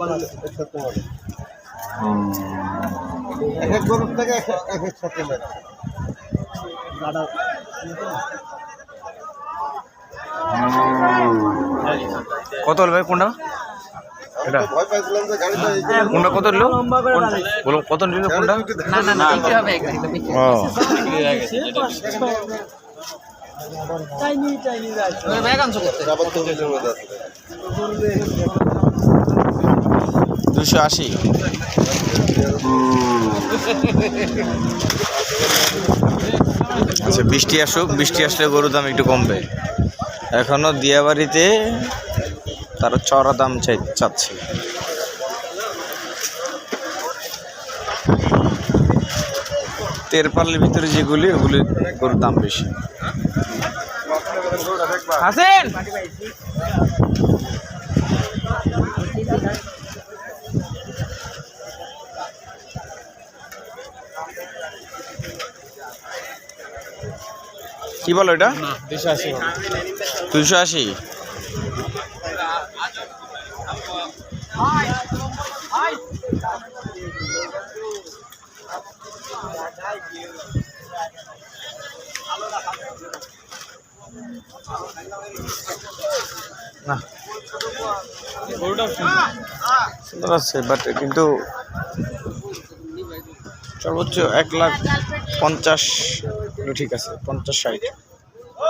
একসাথে হবে। এক এক গরুর থেকে এক এক- এক এক সাথে মেরে কত হলো ভাই কোনটা এটা কোনটা কত নিল কত নিল কোনটা ও আনছো করতে আবার তো নিজের মধ্যে আছে দুশো আশি। আচ্ছা বৃষ্টি আসুক, বৃষ্টি আসলে গরুর দাম একটু কমবে। এখনও দিয়াবাড়িতে তারা চড়া দাম চাই চাচ্ছে। তেরপালের ভিতরে যেগুলি, ওগুলি গরুর দাম বেশি। হাসেন! কি বলো এটা? দুশো আশি না। সুন্দর আছে বাট কিন্তু সর্বোচ্চ এক লাখ পঞ্চাশ ঠিক আছে পঞ্চাশ ষাট কিন্তু দুইশো আশি তো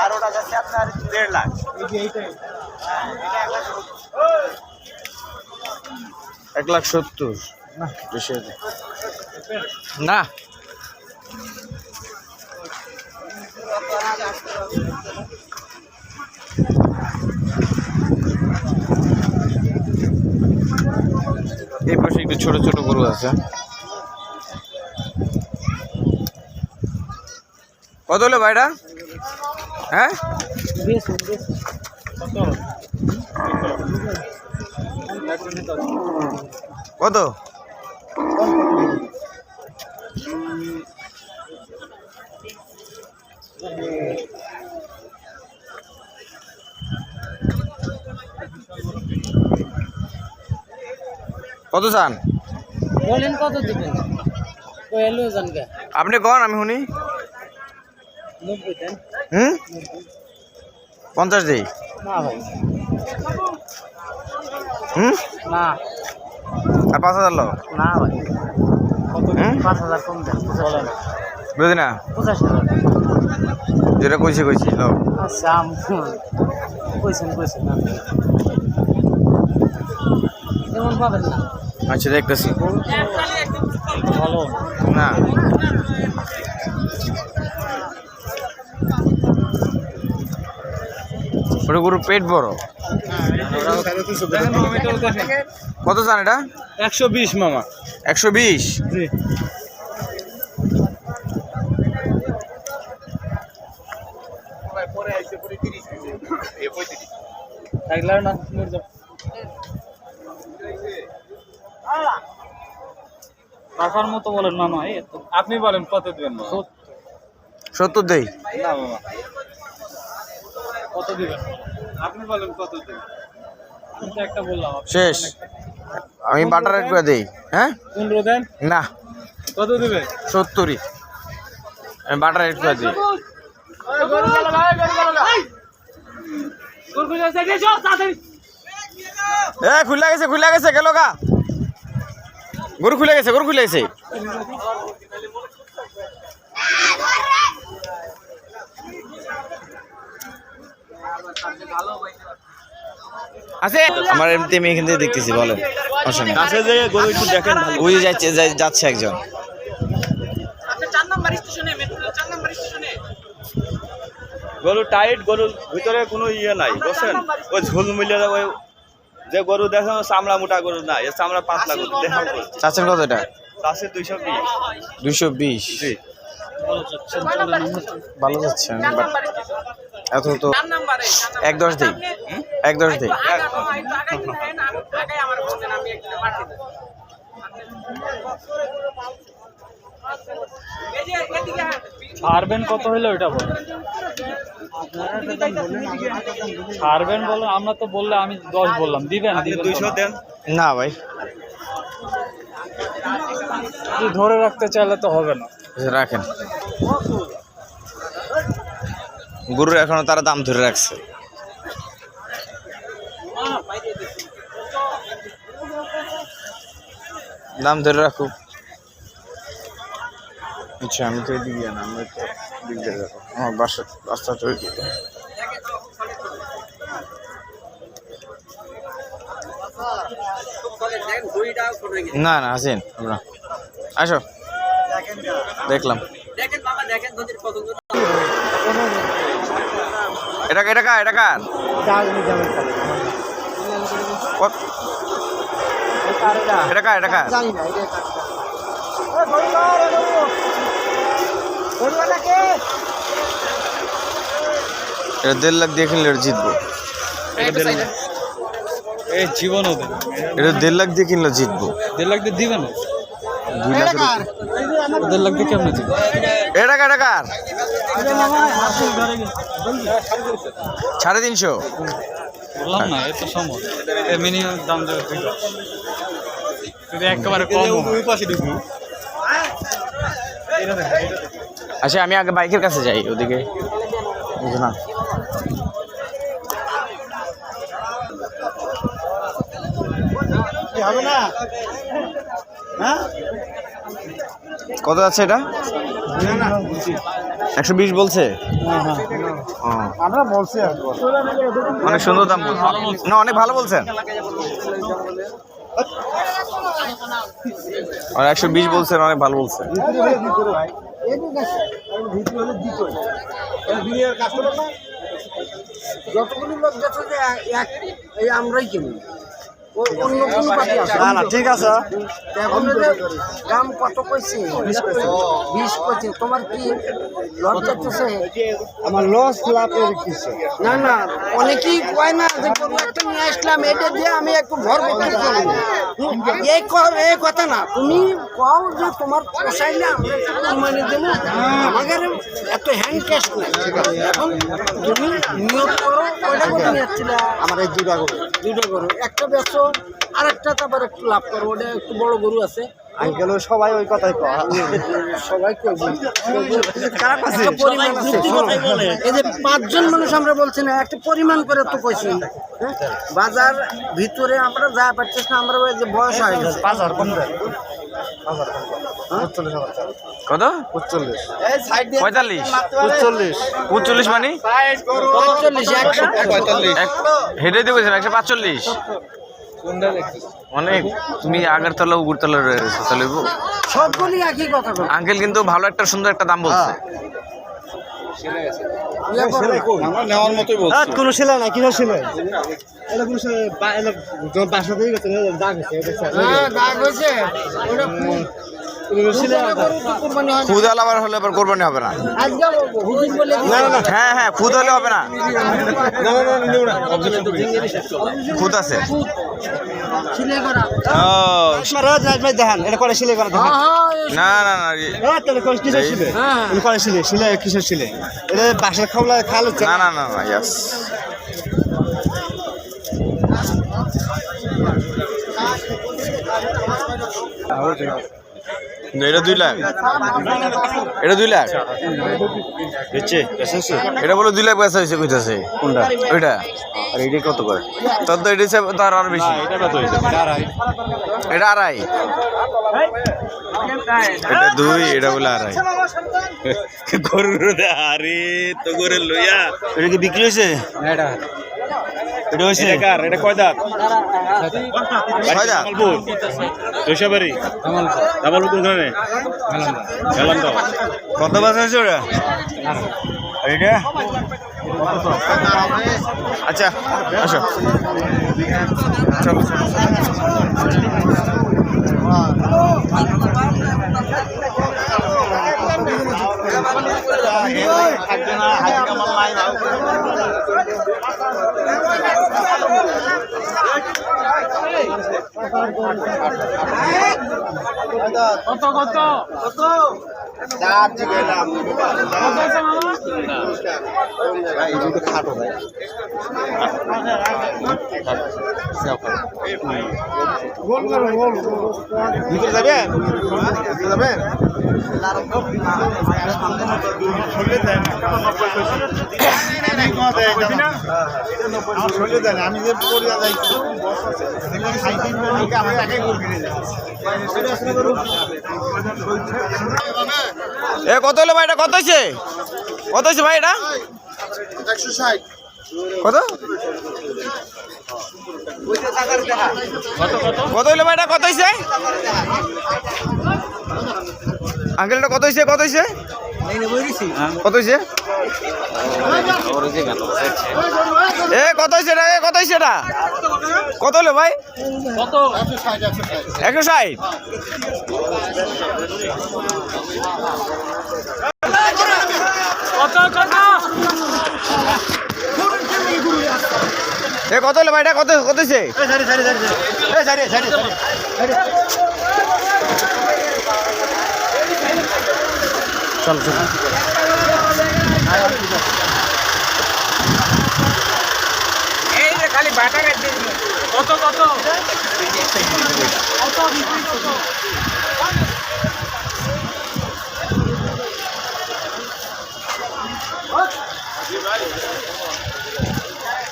আর ওটা যাচ্ছে আপনার দেড় লাখ। এক লাখ সত্তর। না। এই পাশে একটু ছোট ছোট গরু আছে। কত হলো ভাইটা হ্যাঁ? কত? কত চান? বলেন কত দিবেন? আপনি কন আমি শুনি। হুম? পঞ্চাশ দিই? হুম? না। আর পাঁচ হাজার লো না ভাই। পাঁচ হাজার কম দেন বুঝলি না? পঁচাশি হাজার। যেটা কইছি কইছি লো আচ্ছা কইছেন কইছেন এমন পাবেন না। আচ্ছা দেখতেছি। ভালো। না। ওটা গরুর পেট বড়? কত চান এটা? একশো বিশ মামা। একশো বিশ? রাখার মতো বলেন মামা। আপনি বলেন কত দেবেন সত্তর দেই। না মামা। কত দিবেন? আপনি বলেন কত দিবেন? আমি তো একটা বললাম শেষ। আমি বাটার রেট করে দিই হ্যাঁ? পনেরো দেন? না। কত দিবেন? সত্তরই। আমি বাটার রেট করে দিই। এ খুলে গেছে খুলে গেছে গেল গা। গরু খুলে গেছে গরু খুলে গেছে। আছে? আমার এমনি আমি এখান থেকে দেখতেছি বলেন। কাছে যে গরু একটু দেখেন ভালো। ওই যাচ্ছে যাচ্ছে একজন। গরু টাইট গরুর ভিতরে কোনো ইয়ে নাই বুঝছেন? ওই ঝোল মিলে ওই যে গরু দেখো চামড়া মোটা গরু না চামড়া পাতলা গরু দেখো চাচ্ছেন কত এটা? চাষে দুইশো বিশ। দুইশো বিশ। জি। ভালো যাচ্ছে এত তো এক দশ দিই এক দশ দিই ছাড়বেন কত হলো ওইটা বল। ছাড়বেন বলো আমরা তো বললে আমি দশ বললাম দিবেন দুইশো না। দেন। না ভাই। ধরে রাখতে চাইলে তো হবে না। রাখেন। গরুর এখনও তারা দাম ধরে রাখছে। দাম ধরে রাখুক। আচ্ছা আমি তো এদিকে না আমি তো দিক যাব আমার বাসা রাস্তা তো না না আসেন আপনারা আসো। দেখলাম। এটা এটা এটা এটা এটা দেড় লাখ দিয়ে জিতবো। এই জীবনও দেন এটা দেড় লাখ দিয়ে কিনলে জিতবো। দেড় লাখ দিয়ে দিবেন দুই লাখের দেড় লাখ দিয়ে কেমনে দিবেন এটা কার এটা কার? সাড়ে তিনশো। বললাম না এত সময়। মিনিমাম দাম দেবে দুই লাখ। যদি একেবারে কম। আচ্ছা আমি আগে বাইকের কাছে যাই ওদিকে। বুঝো হবে না? হ্যাঁ? কত আছে এটা? একশো বিশ বলছে? আমরা বলছি অনেক সুন্দর দাম বলছে। না অনেক ভালো বলছেন। আর একশো বিশ বলছেন অনেক ভালো বলছেন। না যতগুলো লোক এই আমরাই কিনি। অন্য কোনো পাখি আছে। না না ঠিক আছে। দাম কত কইছে? বিশ কইছে। তোমার কি লস যাচ্ছে? আমার লস লাভের কিছু। না না অনেকেই কয় না যে গরু একটা নিয়ে আসলাম এটা দিয়ে আমি একটু ঘর বিক্রি করি এই এই কথা না। তুমি কও যে তোমার পোষাইলে আমরা একটু কোরবানি দেবো। আমাদের এত হ্যান্ড ক্যাশ নাই। এখন তুমি নিয়োগ করো কয়টা করে নিয়ে আমার এই দুটা গরু। দুটা গরু। একটা বেচো আর একটা তারপর একটু লাভ করো ওটা একটু বড় গরু আছে। আঙ্কেল সবাই ওই কথাই কয়। সবাই করবে একটা পরিমাণ আছে। শোনো। এই যে পাঁচজন মানুষ আমরা বলছি না একটা পরিমাণ করে তো কইছি। হ্যাঁ? বাজার ভিতরে আমরা যা পাচ্ছিস না আমরা যে বয়স হয়ে গেছে। পাঁচ হাজার কত? পঁয়তাল্লিশ। মানে? পঁয়তাল্লিশ একশো। এক হেঁটে দিয়ে একশো পাঁচচল্লিশ। অনেক। তুমি আগরতলা উগুরতলা রয়েছে তাহলে সবগুলি একই কথা বল আঙ্কেল কিন্তু ভালো একটা সুন্দর একটা দাম বলছে। আমরা নেওয়ার মতোই কোনো না কিনা সেলাই বাসা দাগ হয়েছে। হ্যাঁ দাগ হয়েছে। হয়। খুদ আলাবার হলে আবার কোরবানি হবে না। হ্যাঁ হ্যাঁ খুদ হলে হবে না। খুদ আছে। সিলাই করা ও রাজ রাজ ভাই দেখান এটা করে সিলাই করা দেখান। হ্যাঁ হ্যাঁ এই- না না না হ্যাঁ কিসের হ্যাঁ এটা বাসার খাওয়া খালে না না? না না ইয়াস এটা দুই লাখ। এটা দুই লাখ? এটা বলে দুই লাখ পয়সা হয়েছে কইতাছে। কোনটা? ওইটা? আর এটা কত করে? তোর তো এটা তার আর বেশি। এটা আড়াই। এটা দুই এটা বলে আড়াই। গরুর আরে তো গরু লইয়া। এটা কি বিক্রি হয়েছে এটা হয়েছে এটা কার? এটা কয় দাঁত? দৈশাবাড়ি জামালপুর কোনখানে তো কত এটা আচ্ছা আসো। চলো। কত কত? কত? আছে মামা ভিতরে যাবেন ভিতরে যাবেন আমি যে পড়িয়া যাই আমি একাই করে এ কত হলো ভাই এটা? কত হয়েছে কত হয়েছে ভাই এটা? একশো ষাট। কত? কত হইল ভাই এটা? কত হয়েছে আঙ্কেলটা কত হয়েছে কত হয়েছে কত হয়েছে এ, কত হয়েছে এটা? কত হয়েছে এটা? কত হলো ভাই? একশো ষাট। কত কত? এ কত হলো ভাই? এটা কত কত চলো কত কত?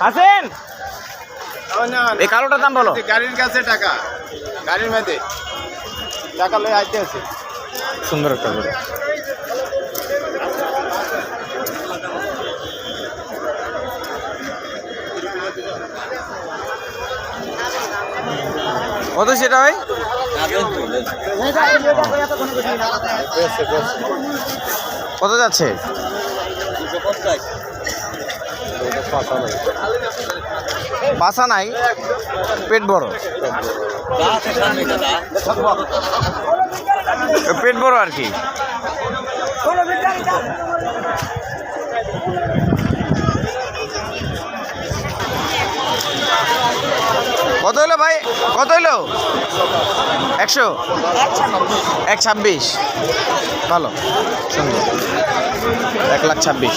আসেন এই কালোটার দাম বলো। গাড়ির কাছে টাকা। গাড়ির মধ্যে। টাকা লয়ে আইতে আছে। সুন্দর একটা গরু কত সেটা ভাই? কত যাচ্ছে? পাশা নাই, পেট বড়। পেট বড় আর কি। কত হলো ভাই? কত হলো একশো? এক ছাব্বিশ ভালো এক লাখ ছাব্বিশ।